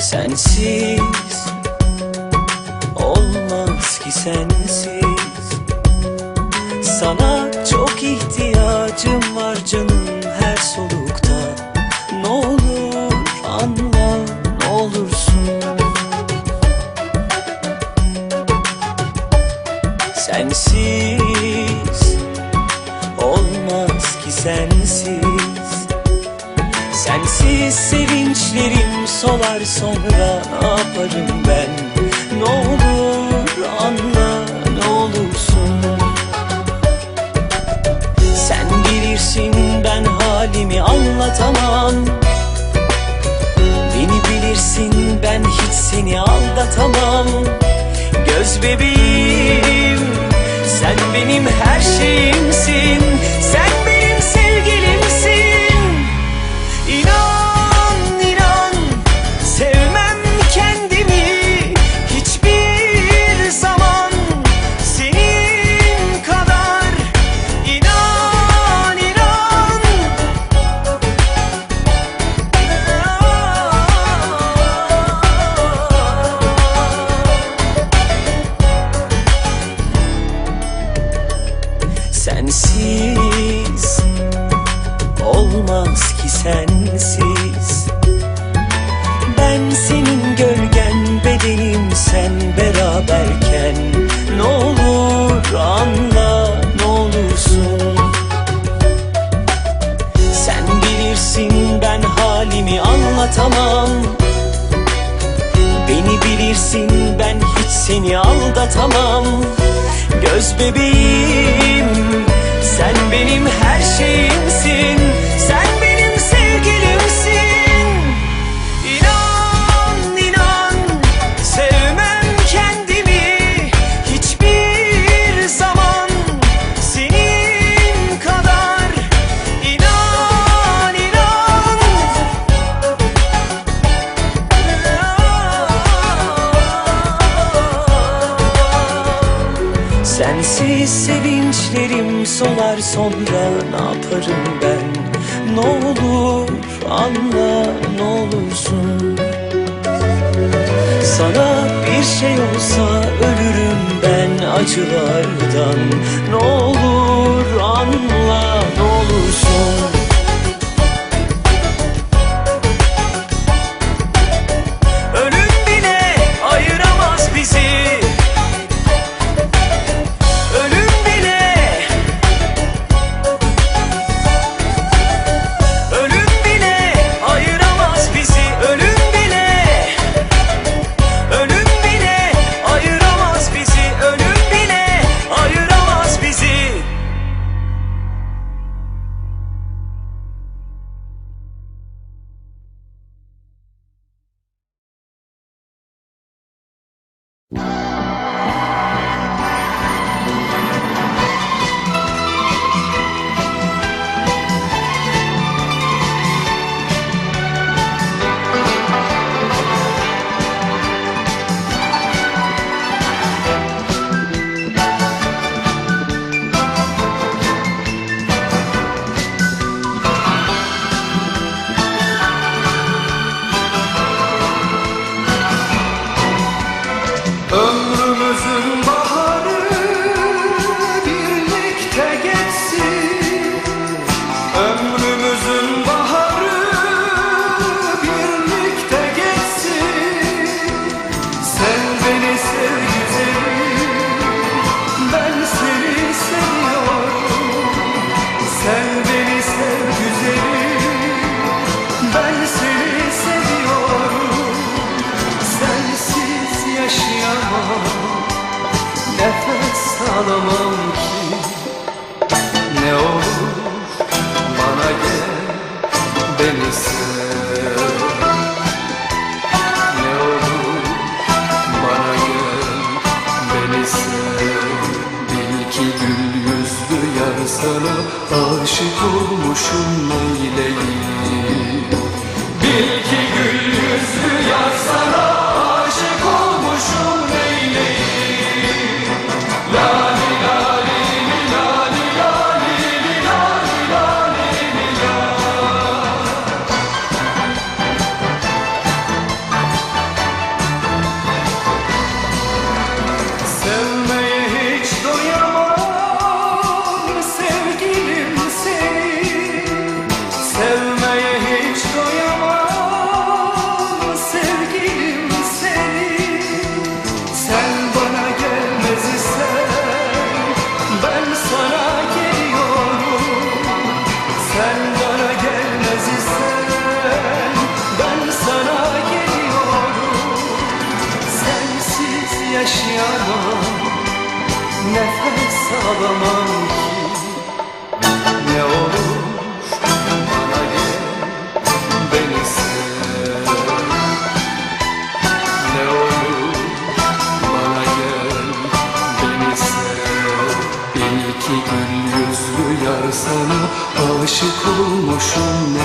Sensiz olmaz ki sensiz. Sana çok ihtiyacım var canım Sensiz sevinçlerim solar sonra ne yaparım ben? Ne olur anla ne olursun. Sen bilirsin ben halimi anlatamam. Beni bilirsin ben hiç seni aldatamam. Göz bebeğim sensiz Ben senin gölgen bedenim sen beraberken. Ne olur anla ne olursun. Sen bilirsin ben halimi anlatamam. Beni bilirsin ben hiç seni aldatamam. Göz bebeğim Sensiz sevinçlerim solar sonra ne yaparım ben? Ne olur anla ne olursun. Sana bir şey olsa ölürüm ben acılardan Alamam ki Ne olur bana gel Beni sev. Ne olur bana gel Beni sev. Bil ki gül yüzlü yar sana Aşık olmuşum neyleyim Nefes alamam ki. Ne olur bana gel Beni sev. Ne olur bana gel Beni sev. Bil ki gül yüzlü yar sana Aşık olmuşum. neyleyim